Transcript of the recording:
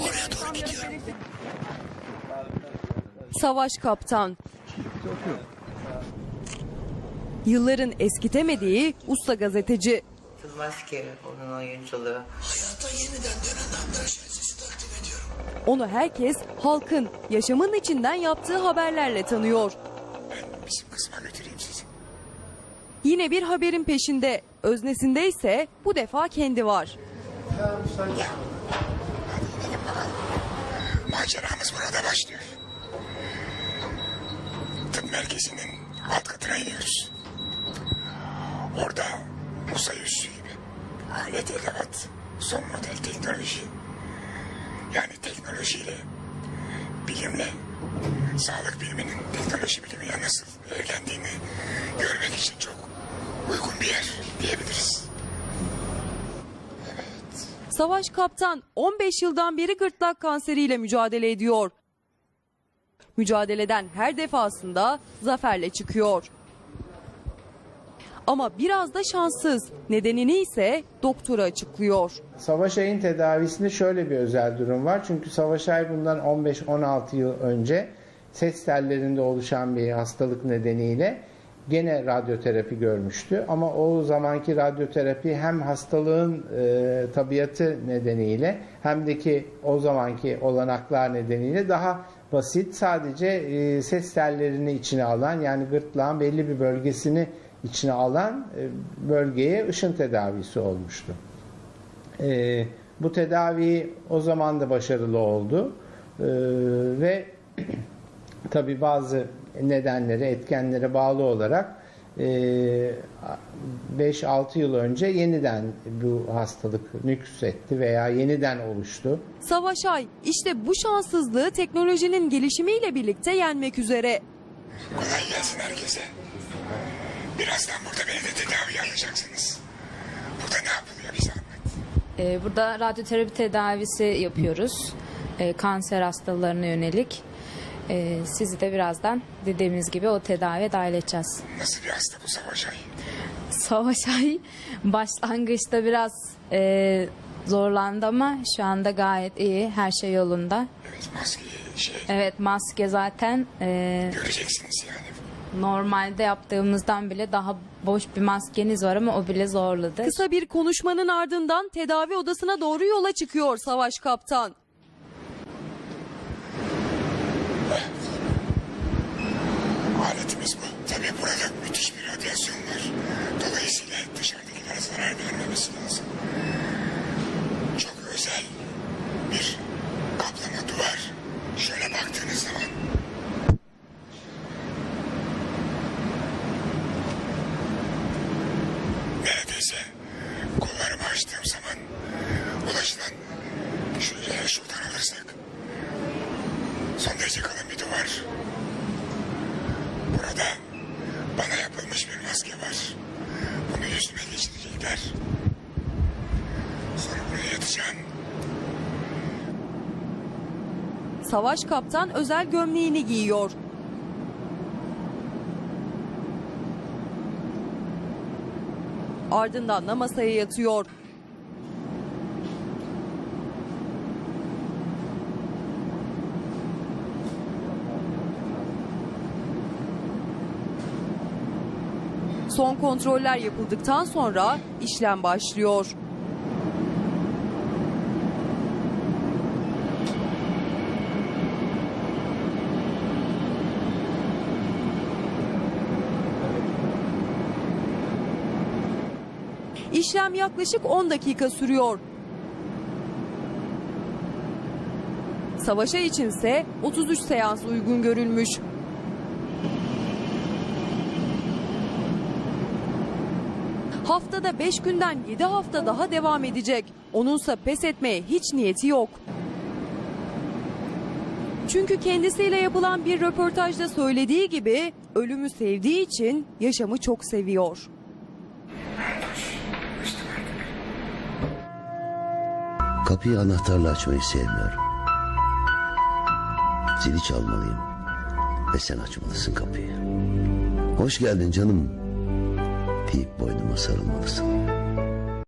Oraya doğru gidiyorum. Savaş Kaptan. Yılların eskitemediği usta gazeteci. Unutulmaz ki onun oyunculuğu. Hayata yeniden dönen Adnan Şenses'i takdim ediyorum. Onu herkes halkın yaşamın içinden yaptığı haberlerle tanıyor. Ben bizim kızıma götüreyim sizi. Yine bir haberin peşinde. Öznesinde ise bu defa kendi var. Maceramız burada başlıyor. Tıp merkezinin alt katına iniyoruz. Orada uzay üssü gibi alet edevat, son model teknoloji. Yani teknolojiyle, bilimle, sağlık biliminin teknoloji bilimiyle nasıl evlendiğini görmek için çok uygun bir yer diyebiliriz. Savaş Kaptan 15 yıldan beri gırtlak kanseriyle mücadele ediyor. Mücadeleden her defasında zaferle çıkıyor. Ama biraz da şanssız. Nedenini ise doktora açıklıyor. Savaş Ay'ın tedavisinde şöyle bir özel durum var. Çünkü Savaş Ay bundan 15-16 yıl önce ses tellerinde oluşan bir hastalık nedeniyle gene radyoterapi görmüştü. Ama o zamanki radyoterapi hem hastalığın e, tabiatı nedeniyle hem de ki o zamanki olanaklar nedeniyle daha basit sadece e, ses tellerini içine alan yani gırtlağın belli bir bölgesini içine alan e, bölgeye ışın tedavisi olmuştu. Ee, bu tedavi o zaman da başarılı oldu Ee, ve tabi bazı nedenlere, etkenlere bağlı olarak e, 5-6 yıl önce yeniden bu hastalık nüks etti veya yeniden oluştu. Savaş Ay işte bu şanssızlığı teknolojinin gelişimiyle birlikte yenmek üzere. Kolay gelsin herkese. Birazdan burada beni de tedavi alacaksınız. Burada ne yapılıyor bir zahmet? Ee, Burada radyoterapi tedavisi yapıyoruz. Ee, Kanser hastalarına yönelik. Ee, Sizi de birazdan dediğimiz gibi o tedaviye dahil edeceğiz. Nasıl bir hasta bu Savaş Ay? Savaş Ay başlangıçta biraz e, zorlandı ama şu anda gayet iyi. Her şey yolunda. Evet maskeyi şey Evet maske zaten e, göreceksiniz yani. normalde yaptığımızdan bile daha boş bir maskeniz var ama o bile zorladı. Kısa bir konuşmanın ardından tedavi odasına doğru yola çıkıyor Savaş Kaptan. Aletimiz bu. Tabii burada müthiş bir radyasyon var. Dolayısıyla dışarıdakilere zarar vermemesi lazım. Çok özel bir kaplama duvar. Şöyle baktığınız zaman neredeyse kollarımı açtığım zaman ulaşılan şöyle şuradan alırsak son derece kalın bir duvar. Burada bana yapılmış bir maske var. Bunu yüzüme yatacağım. Savaş Kaptan özel gömleğini giyiyor. Ardından da masaya yatıyor. Son kontroller yapıldıktan sonra işlem başlıyor. İşlem yaklaşık 10 dakika sürüyor. Savaşa içinse 33 seans uygun görülmüş. Haftada 5 günden 7 hafta daha devam edecek. Onunsa pes etmeye hiç niyeti yok. Çünkü kendisiyle yapılan bir röportajda söylediği gibi ölümü sevdiği için yaşamı çok seviyor. Kapıyı anahtarla açmayı sevmiyorum. Zili çalmalıyım. Ve sen açmalısın kapıyı. Hoş geldin canım. Deyip boynuma sarılmalısın.